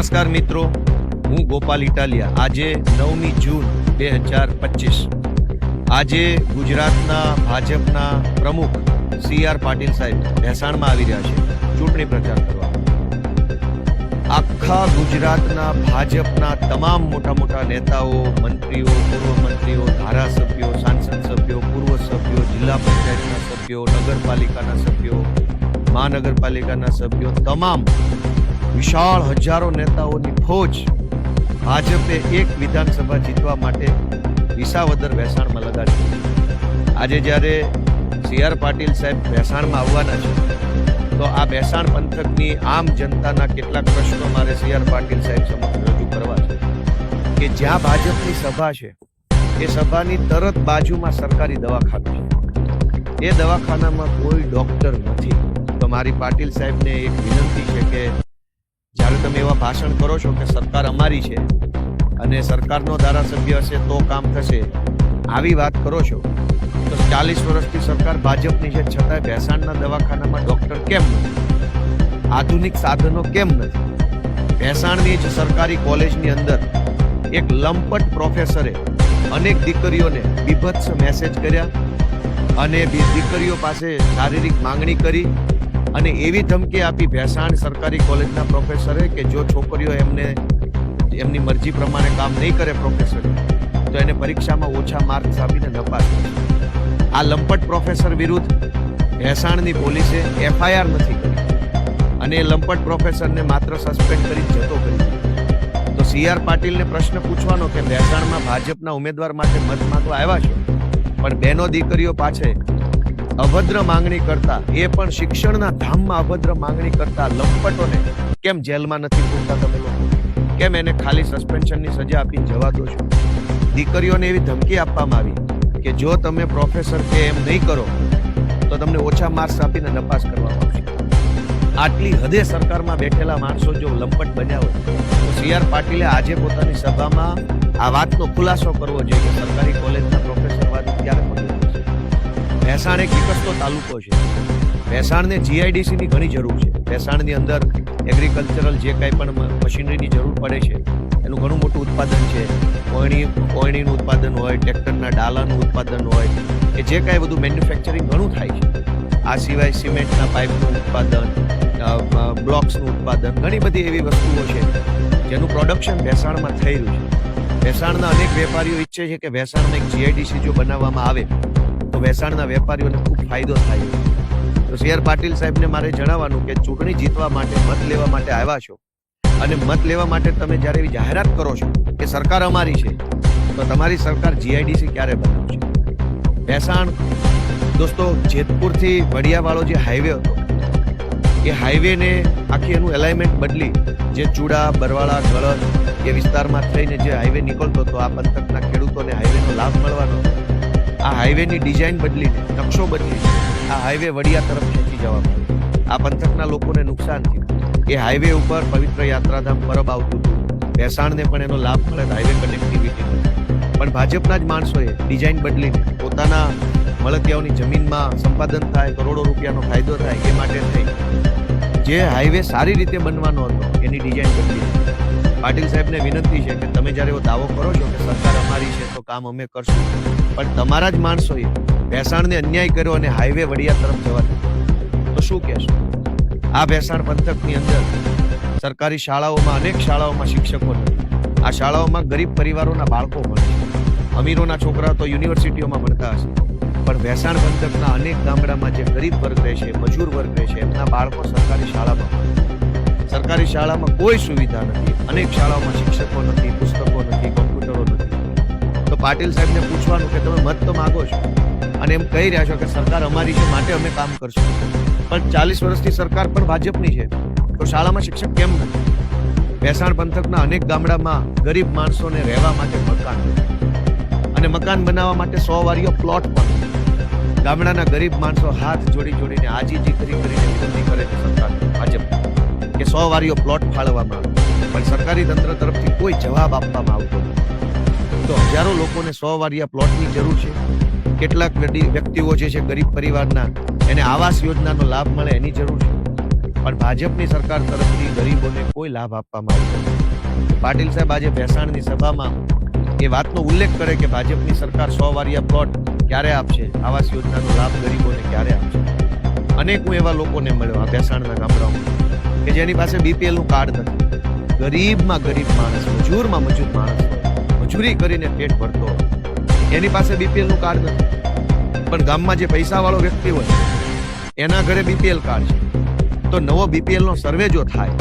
નમસ્કાર મિત્રો, હું ગોપાલ ઇટાલિયા. આજે નવમી જૂન બે હજાર પચીસ. આજે ગુજરાતના ભાજપના પ્રમુખ સી આર પાટીલ સાહેબ ભેસાણમાં આવી રહ્યા છે ચૂંટણી પ્રચાર કરવા. આખા ગુજરાતના ભાજપના તમામ મોટા મોટા નેતાઓ, મંત્રીઓ, પૂર્વ મંત્રીઓ, ધારાસભ્યો, સાંસદ સભ્યો, પૂર્વ સભ્યો, જિલ્લા પંચાયતના સભ્યો, નગરપાલિકાના સભ્યો, મહાનગરપાલિકાના સભ્યો, તમામ વિશાળ હજારો નેતાઓની ફોજ ભાજપે એક વિધાનસભા જીતવા માટે વિસાવદર વેસાણમાં લગાડી આજે જ્યારે સી આર પાટીલ સાહેબ ભેસાણમાં આવવાના છે, તો આ બેસાણ પંથકની આમ જનતાના કેટલાક પ્રશ્નો મારે સી આર પાટીલ સાહેબ સમક્ષ રજૂ કરવા છે. કે જ્યાં ભાજપની સભા છે, એ સભાની તરત બાજુમાં સરકારી દવાખાનું છે. એ દવાખાનામાં કોઈ ડોક્ટર નથી. તો મારી પાટીલ સાહેબને એક વિનંતી છે કે જ્યારે તમે એવા ભાષણ કરો છો કે સરકાર અમારી છે અને સરકારનો ધારાસભ્ય હશે તો કામ થશે, આવી વાત કરો છો, તો ચાલીસ વર્ષથી સરકાર ભાજપની છે છતાંય ભેસાણના દવાખાનામાં ડૉક્ટર કેમ નથી? આધુનિક સાધનો કેમ નથી? ભેસાણની જ સરકારી કોલેજની અંદર એક લંપટ પ્રોફેસરે અનેક દીકરીઓને બીભત્સ મેસેજ કર્યા અને દીકરીઓ પાસે શારીરિક માંગણી કરી અને એવી ધમકી આપી ભેસાણ સરકારી કોલેજના પ્રોફેસરે કે જો છોકરીઓ એમને એમની મરજી પ્રમાણે કામ નહીં કરે પ્રોફેસર, તો એને પરીક્ષામાં ઓછા માર્ક્સ આપીને નપાસ આ લંપટ પ્રોફેસર વિરુદ્ધ ભેસાણની પોલીસે એફઆઈઆર નથી કરી. અને એ લંપટ પ્રોફેસરને માત્ર સસ્પેન્ડ કરી જતો કરી. તો સી આર પાટીલને પ્રશ્ન પૂછવાનો કે ભેસાણમાં ભાજપના ઉમેદવાર માટે મત માંગવા આવ્યા છો? પણ બેનો દીકરીઓ પાછે અભદ્ર માંગણી કરતા, એ પણ શિક્ષણના ધામમાં અભદ્ર માંગણી કરતા લંપટોને કેમ જેલમાં નથી પૂરતા તમે લોકો? કેમ એને ખાલી સસ્પેન્શનની સજા આપીને જવા દો છો? દીકરીઓને એવી ધમકી આપવામાં આવી કે જો તમે પ્રોફેસર કે એમ નહીં કરો, તો તમને ઓછા માર્ક્સ આપીને નપાસ કરવામાં આવશે. આટલી હદે સરકારમાં બેઠેલા માણસો જો લંપટ બન્યા હોય, તો સી આર પાટીલે આજે પોતાની સભામાં આ વાતનો ખુલાસો કરવો જોઈએ સરકારી કોલેજના પ્રોફેસર વાત ભેસાણ એક વિકસતો તાલુકો છે. ભેસાણને જીઆઈડીસીની ઘણી જરૂર છે. ભેસાણની અંદર એગ્રીકલ્ચરલ જે કાંઈ પણ મશીનરીની જરૂર પડે છે, એનું ઘણું મોટું ઉત્પાદન છે. કોયણી, કોયણીનું ઉત્પાદન હોય, ટ્રેક્ટરના ડાલાનું ઉત્પાદન હોય કે જે કાંઈ બધું મેન્યુફેક્ચરિંગ ઘણું થાય છે. આ સિવાય સિમેન્ટના પાઇપનું ઉત્પાદન બ્લોક્સનું ઉત્પાદન, ઘણી બધી એવી વસ્તુઓ છે, જેનું પ્રોડક્શન ભેસાણમાં રહ્યું છે. ભેસાણના અનેક વેપારીઓ ઈચ્છે છે કે ભેસાણને એક જીઆઈડીસી જો બનાવવામાં આવે તો ભેસાણના વેપારીઓને ખૂબ ફાયદો થાય. તો સી પાટીલ સાહેબને મારે જણાવવાનું કે ચૂંટણી જીતવા માટે મત લેવા માટે આવ્યા છો. અને મત લેવા માટે તમે જ્યારે એવી જાહેરાત કરો છો કે સરકાર અમારી છે, તો તમારી સરકાર જીઆઈડીસી ક્યારે બનાવશે ભેસાણ દોસ્તો, જેતપુરથી વડિયાવાળો જે હાઈવે હતો, એ હાઈવેને આખી એનું એલાઇનમેન્ટ બદલી જે ચૂડા, બરવાળા, ગળદ એ વિસ્તારમાં થઈને જે હાઈવે નીકળતો હતો, આ પંથકના ખેડૂતોને હાઈવેનો લાભ મળવાનો આ હાઈવેની ડિઝાઇન બદલી નકશો બદલી આ હાઈવે વડિયા તરફ ખેંચી જવામાં આવ્યો આ પંથકના લોકોને નુકસાન થયું એ હાઈવે ઉપર પવિત્ર યાત્રાધામ પરબ આવતું હતું. ભેસાણને પણ એનો લાભ મળે હાઈવે કનેક્ટિવિટી પણ ભાજપના જ માણસોએ ડિઝાઇન બદલી પોતાના મળતિયાઓની જમીનમાં સંપાદન થાય, કરોડો રૂપિયાનો ફાયદો થાય, એ માટે થઈ. જે હાઈવે સારી રીતે બનવાનો હતો, એની ડિઝાઇન બદલી. પાટીલ સાહેબને વિનંતી છે કે તમે જ્યારે એવો દાવો કરો છો કે સરકાર અમારી છે તો કામ અમે કરશું. પણ તમારા જ માણસોએ ભેસાણને અન્યાય કર્યો અને હાઈવે વડિયા તરફ જવા દીધો. તો શું કહેશો? આ ભેસાણ પંથકની અંદર સરકારી શાળાઓમાં અનેક શાળાઓમાં શિક્ષકો નથી આ શાળાઓમાં ગરીબ પરિવારોના બાળકો ભણે અમીરોના છોકરા તો યુનિવર્સિટીઓમાં ભણતા હશે. પણ ભેસાણ પંથકના અનેક ગામડામાં જે ગરીબ વર્ગ રહે છે, મજૂર વર્ગ રહે છે, એમના બાળકો સરકારી શાળામાં. સરકારી શાળામાં કોઈ સુવિધા નથી, અનેક શાળાઓમાં શિક્ષકો નથી, પુસ્તકો નથી, કોમ્પ્યુટરો નથી. તો પાટીલ સાહેબને પૂછવાનું કે તમે મત તો માગો છો, અને એમ કહી રહ્યા છો કે સરકાર અમારી છે, માટે અમે કામ કરશું. પણ ચાલીસ વર્ષથી સરકાર પણ ભાજપની છે, તો શાળામાં શિક્ષક કેમ નથી? ભેસાણ પંથકના અનેક ગામડામાં ગરીબ માણસોને રહેવા માટે મકાન અને મકાન બનાવવા માટે સો વારીઓ પ્લોટ પણ ગામડાના ગરીબ માણસો હાથ જોડી જોડીને આજીજી કરી કરીને વિનંતી કરે છે સરકાર, ભાજપ. કે સો વારીઓ પ્લોટ ફાળવવામાં આવે. પણ સરકારી તંત્ર તરફથી કોઈ જવાબ આપવામાં આવતો નથી. તો હજારો લોકોને સો વારિયા પ્લોટની જરૂર છે. કેટલાક વ્યક્તિ- વ્યક્તિઓ જે છે, ગરીબ પરિવારના, એને આવાસ યોજનાનો લાભ મળે એની જરૂર છે. પણ ભાજપની સરકાર તરફથી ગરીબોને કોઈ લાભ આપવામાં આવતો નથી. પાટીલ સાહેબ આજે ભેસાણની સભામાં એ વાતનો ઉલ્લેખ કરે કે ભાજપની સરકાર સો વારિયા પ્લોટ ક્યારે આપશે? આવાસ યોજનાનો લાભ ગરીબોને ક્યારે આપશે? અનેક હું એવા લોકોને મળ્યો આ ભેસાણના ગામડાઓમાં. કે જેની પાસે બીપીએલનું કાર્ડ નથી. ગરીબમાં ગરીબ માણસ, મજૂરમાં મજૂર માણસ. મજૂરી કરીને પેટ ભરતો. એની પાસે બીપીએલનું કાર્ડ નથી. પણ ગામમાં જે પૈસાવાળો વ્યક્તિ હોય, એના ઘરે બીપીએલ કાર્ડ છે. તો નવો બીપીએલ નો સર્વે જો થાય,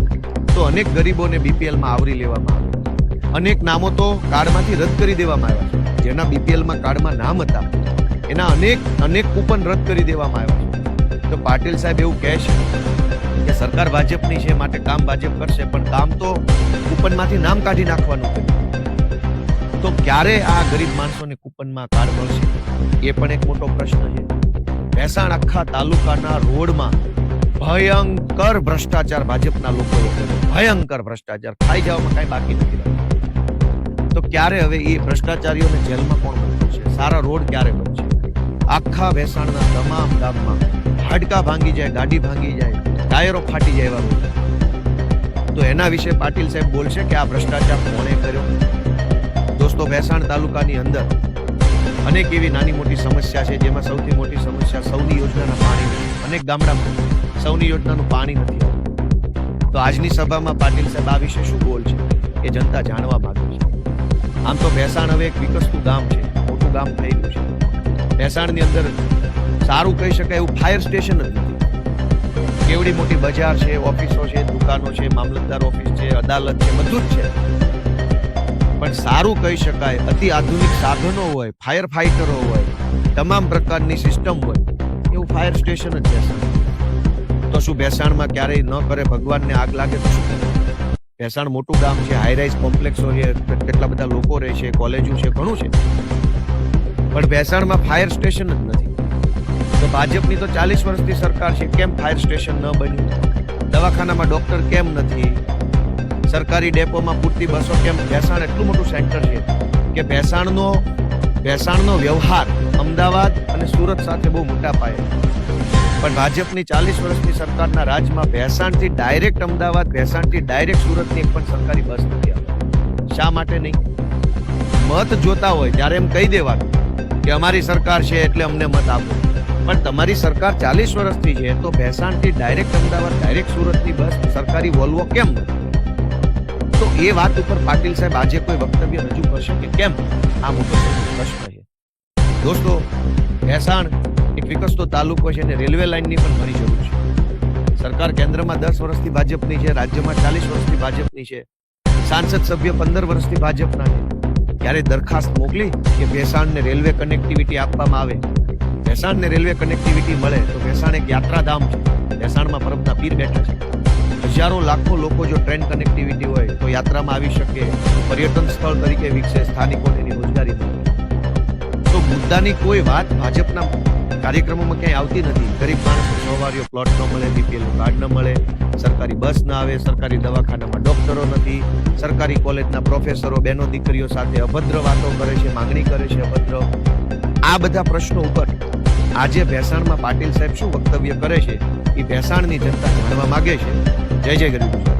તો અનેક ગરીબોને બીપીએલમાં આવરી લેવામાં આવે. અનેક નામો તો કાર્ડમાંથી રદ કરી દેવામાં આવ્યા છે. જેના બીપીએલમાં કાર્ડમાં નામ હતા, એના અનેક અનેક કૂપન રદ કરી દેવામાં આવ્યા તો પાટીલ સાહેબ એવું કહે છે કે સરકાર ભાજપની છે માટે કામ ભાજપ કરશે, પણ કામ તો કૂપનમાંથી નામ કાઢી નાખવાનું તો ક્યારે આ ગરીબ માણસોને કૂપનમાં કાર્ડ મળશે? એ પણ એક મોટો પ્રશ્ન છે. ભેસાણ આખા તાલુકાના રોડમાં ભયંકર ભ્રષ્ટાચાર ભાજપના લોકો ભયંકર ભ્રષ્ટાચાર. ખાઈ જવામાં કાંઈ બાકી નથી તો ક્યારે હવે એ ભ્રષ્ટાચારીઓને જેલમાં કોણ મોકલશે? સારા રોડ ક્યારે બનશે? આખા ભેસાણના તમામ ગામમાં હાડકા ભાંગી જાય, ગાડી ભાંગી જાય. ટાયરો ફાટી જાય એવા રોડ તો એના વિશે પાટીલ સાહેબ બોલશે કે આ ભ્રષ્ટાચાર કોણે કર્યો? દોસ્તો ભેસાણ તાલુકાની અંદર અનેક એવી નાની મોટી સમસ્યા છે જેમાં સૌથી મોટી સમસ્યા સૌની યોજનાના પાણી અનેક ગામડામાં સૌની યોજનાનું પાણી નથી તો આજની સભામાં પાટીલ સાહેબ આ વિશે શું બોલ છે એ જનતા જાણવા માંગે છે. આમ તો ભેસાણ હવે એક વિકસતું ગામ છે, મોટું ગામ થઈ ગયું છે. ભેસાણની અંદર સારું કહી શકાય એવું ફાયર સ્ટેશન જ નથી. કેવડી મોટી બજાર છે, ઓફિસો છે, દુકાનો છે, મામલતદાર ઓફિસ છે, અદાલત છે, બધું જ છે. પણ સારું કહી શકાય, અતિ આધુનિક સાધનો હોય, ફાયર ફાઈટરો હોય, તમામ પ્રકારની સિસ્ટમ હોય, એવું ફાયર સ્ટેશન જ બેસાણ તો શું ભેસાણમાં ક્યારેય ન કરે, ભગવાનને આગ લાગે તો શું? ભેસાણ મોટું ગામ છે હાઈરાઇઝ કોમ્પ્લેક્સો છે કેટલા બધા લોકો રહે છે, કોલેજો છે, ઘણું છે. પણ ભેસાણમાં ફાયર સ્ટેશન જ નથી. ભાજપની તો ચાલીસ વર્ષથી સરકાર છે. કેમ ફાયર સ્ટેશન ન બન્યું? દવાખાનામાં ડૉક્ટર કેમ નથી? સરકારી ડેપોમાં પૂરતી બસો કેમ ભેસાણ? એટલું મોટું સેન્ટર છે કે ભેસાણનો ભેસાણનો વ્યવહાર અમદાવાદ અને સુરત સાથે બહુ મોટા પાયે. પણ ભાજપની ચાલીસ વર્ષની સરકારના રાજમાં ભેસાણથી ડાયરેક્ટ અમદાવાદ, ભેસાણથી ડાયરેક્ટ સુરતની એક પણ સરકારી બસ નથી આવતી. શા માટે નહીં? મત જોતા હોય ત્યારે એમ કહી દેવાનું કે અમારી સરકાર છે એટલે અમને મત આપો. પણ તમારી સરકાર ચાલીસ વર્ષથી છે, તો ભેસાણથી ડાયરેક્ટ અમદાવાદ ડાયરેક્ટ સુરતની બસ સરકારી વોલ્વો કેમ? તો એ વાત ઉપર પાટીલ સાહેબ આજે કોઈ વક્તવ્ય રજૂ કરશે કે કેમ? આ મોટો પ્રશ્ન છે. દોસ્તો ભેસાણ એક વિકસતો તાલુકો છે અને રેલવે લાઇનની પણ ઘણી જરૂર છે. સરકાર કેન્દ્રમાં દસ વર્ષથી ભાજપની છે, રાજ્યમાં ચાલીસ વર્ષથી ભાજપની છે, સાંસદ સભ્ય પંદર વર્ષથી ભાજપના છે. ત્યારે દરખાસ્ત મોકલી કે ભેસાણને રેલવે કનેક્ટિવિટી આપવામાં આવે? ભેસાણને રેલવે કનેક્ટિવિટી મળે તો ભેસાણ એક યાત્રાધામ છે. ભેસાણમાં પરબના પીર બેઠા છે. હજારો લાખો લોકો જો ટ્રેન કનેક્ટિવિટી હોય તો યાત્રામાં આવી શકે, પર્યટન સ્થળ તરીકે વિકસે સ્થાનિકોને એની રોજગારી તો મુદ્દાની કોઈ વાત ભાજપના કાર્યક્રમોમાં ક્યાંય આવતી નથી. ગરીબ માણસને સવારીઓ પ્લોટ ન મળે બીપીએલ કાર્ડ ન મળે, સરકારી બસ ના આવે, સરકારી દવાખાનામાં ડોક્ટરો નથી, સરકારી કોલેજના પ્રોફેસરો બહેનો દીકરીઓ સાથે અભદ્ર વાતો કરે છે, માંગણી કરે છે અભદ્ર. આ બધા પ્રશ્નો ઉપર આજે ભેસાણમાં પાટીલ સાહેબ શું વક્તવ્ય કરે છે એ ભેસાણની જનતા જાણવા માગે છે. જય જય ગરીબ